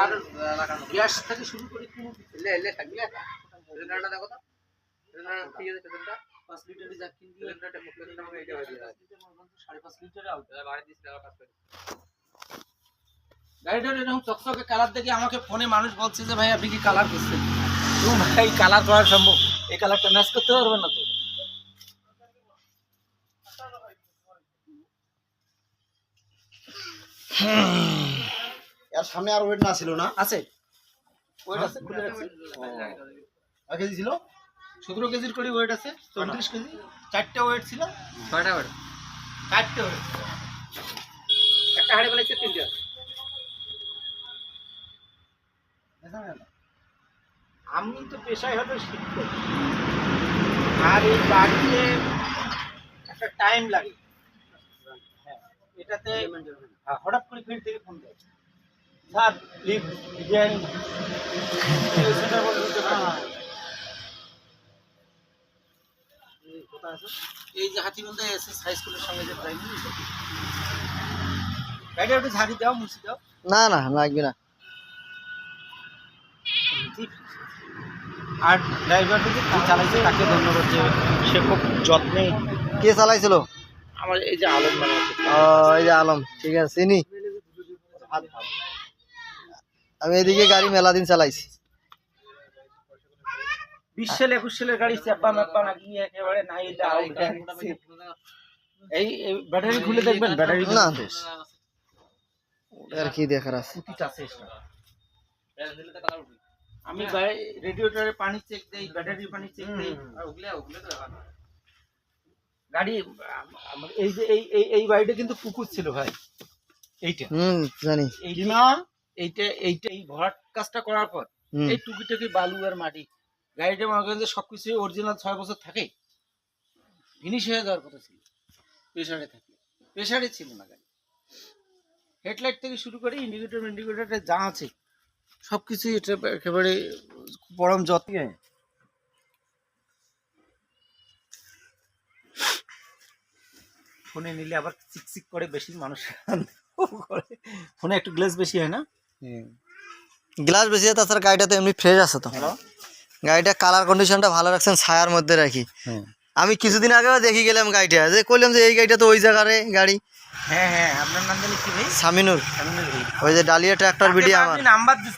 আর gas থেকে শুরু করে কোনো এলে এলে থাকলে সিলিন্ডারটা দেখো তো। সিলিন্ডার ঠিক আছে সিলিন্ডার পাঁচ লিটারই যা কিনবি সিলিন্ডারটা এটা হয়ে যাবে। সাড়ে পাঁচ লিটারে আউট বাইরে দিস টাকা কাজ করে গাড়িটার এরকম চকচকে কালার দেখে আমাকে ফোনে মানুষ বলছে যে ভাই আপনি কি কালার করছেন তো ভাই কালার করা সম্ভব। এই কালারটা ম্যাচ করতে পারবেন না তো। এর সামনে আর ওয়েট না ছিল না। আছে? ওয়েট আছে খুলে রাখছি কেজি ছিল? সতেরো কেজির করে ওয়েট আছে চৌত্রিশ কেজি। চারটে ওয়েট ছিল। ছয়টা ওয়েট চারটে ওয়েট একটা হাড়ি বলেছে তিনটে আমি তো পেশায় হয়তো শিক্ষক আর এই বাড়িতে একটা টাইম লাগে। হ্যাঁ, এটাতে হ্যাঁ, হঠাৎ করে ফিল্ড থেকে ফোন দেয়। বলতে এই যে হাতিবন্ধা এসে হাই স্কুলের সঙ্গে যে প্রাইমারি একটু ঝাড়ি দাও মুছি দাও। না না লাগবে না। আর ড্রাইভারটা যে চালাইছে? তাকে ধন্যবাদ যে সে খুব যত্নে কে চালাইছিল? আমার এই যে আলম মানে ও এই যে আলম। ঠিক আছে চিনি। আমি এদিকে গাড়ি মেলা দিন চালাইছি। বিশ সাল একুশ সালের গাড়ি চাপা মাপা না একেবারে নাই এই এই ব্যাটারি খুলে দেখবেন ব্যাটারি না। আর কি দেখার আছে? আমি রেডিওটারে পানি চেক দেই ব্যাটারি পানি চেক দেই। গাড়ি এই যে এই এই এই বাড়িটা কিন্তু পুকুর ছিল ভাই। এইটা। হুম জানি। এই না এইটা এইটা এই ভরাট কাজটা করার পর এই টুকিটাকি বালু আর মাটি গাড়িটা মনে করেন যে সবকিছু অরিজিনাল ছয় বছর থাকে ফিনিশ হয়ে যাওয়ার কথা ছিল প্রেশারে থাকে প্রেশারে ছিল না গাড়ি। হেডলাইট থেকে শুরু করে ইন্ডিকেটর ইন্ডিকেটরটা যা আছে সব কিছুই এটা একেবারে পরম যত্নে। ফোনে নিলে আবার চিকচিক করে বেশি মানুষ করে ফোনে একটু গ্লেস বেশি হয় না? গ্লাস বেশি তাছাড়া গাড়িটা তো এমনি ফ্রেশ আছে তো। গাড়িটা কালার কন্ডিশনটা ভালো রাখছেন ছায়ার মধ্যে রাখি। আমি কিছুদিন আগেও দেখি গেলাম গাড়িটা যে কইলাম যে এই গাড়িটা তো ওই জায়গার গাড়ি। হ্যাঁ হ্যাঁ আপনার নাম জানি কি ভাই? সামিনুর ওই যে ডালিয়া ট্রাক্টর বিডি আমার। নাম্বার